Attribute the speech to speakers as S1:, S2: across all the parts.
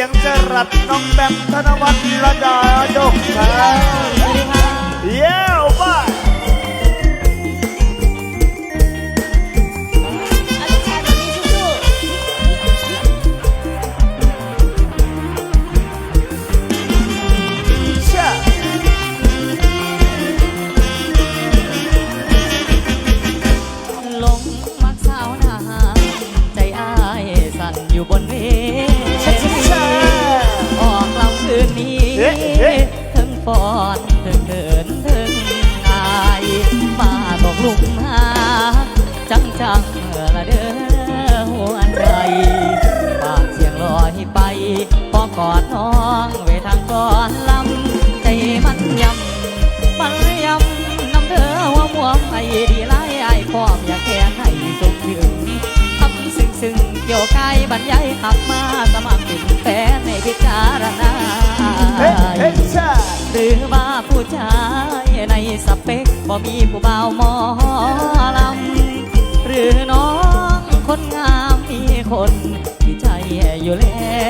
S1: กับน้องแบมธนวัฒน์ระดาดกครับเย้ไป
S2: อลิชาแบบนี้สู้
S1: เช่า
S2: ๆหลงมักสาวนาใจอ้ายสั่นอยู่บนเว ก
S1: อ
S2: ดน้องเวทางก่อนลำใจมันยำมันยำน้ำเธอว่ามัวไปดีไล่ไอ้ายพร้อมอยากแค่ให้สมถึงทำซึ่งซึ่งเกี่ยวกายบรรยายขับมาสมัครเป็นแฟนในพิจารณา
S1: เฮ้เฮ้เช่า
S2: หรือว่าผู้ชายในสเปคบ่มีผู้บ่าวหมอลำหรือน้องคนงามมีคนที่ใจอยู่แล้ว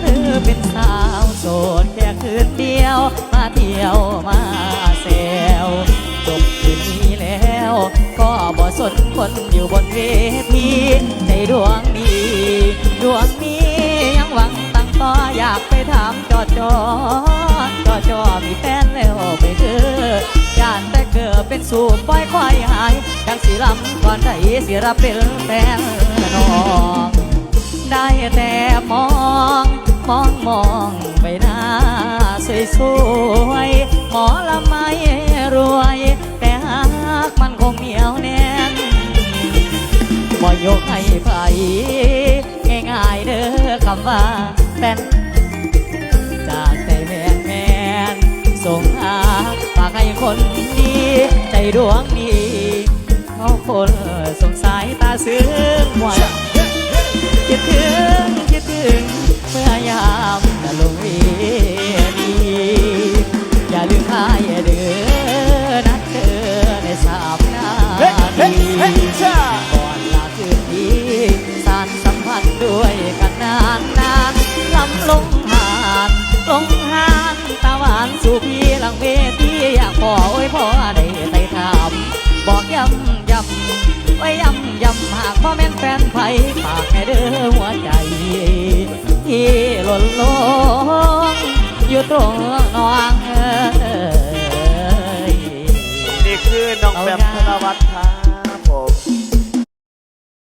S2: หรือเป็นสาวโสดแค่คืนเดียว มาเที่ยวมาแซวจบคืนนี้แล้ว ก็บ่สนคนอยู่บนเวทีในดวงนี้ดวงนี้ยังหวังตั้งต่ออยากไปถามจอจอจอจอมีแฟนแล้วไปเถอะย่านแต่เกิดเป็นสูบปล่อยควายหายดังสีลำก่อนใดสิรับเป็นแฟนนอง ได้แต่มอง มองมองไปหน้าสวยสวยหมอละไม่รวย แต่หากมันคงเหนียวแน่นบ่ยกให้ไผง่ายๆเด้อคำว่าแฟนจากใจแมนแมนส่งหาฝากให้คนดีใจดวงนี้เขาคนสงสายตาซึ้งหวาน คิดถึงคิดถึงเมื่อยามจะลงเวีดีอย่าลืมพายเด้อนัดเธอในสามนาทีก่อนลาคืนนี้สารสัมพันธ์ด้วยกันนานนานลำลงหานลงหานตาหวานสู่พี่หลังเวทีอยากพอโอ้ยพ่อได้ไต่ถา ย่ำย่ำไว้ย่ำย่ำหากพ่อแม่นแฟนไผ่ฝากให้เด้อหัวใจที่หล่นลงอยู่ตรงน้องเอ้ย
S1: นี่คือน้องแบบธนวัฒน์ครับ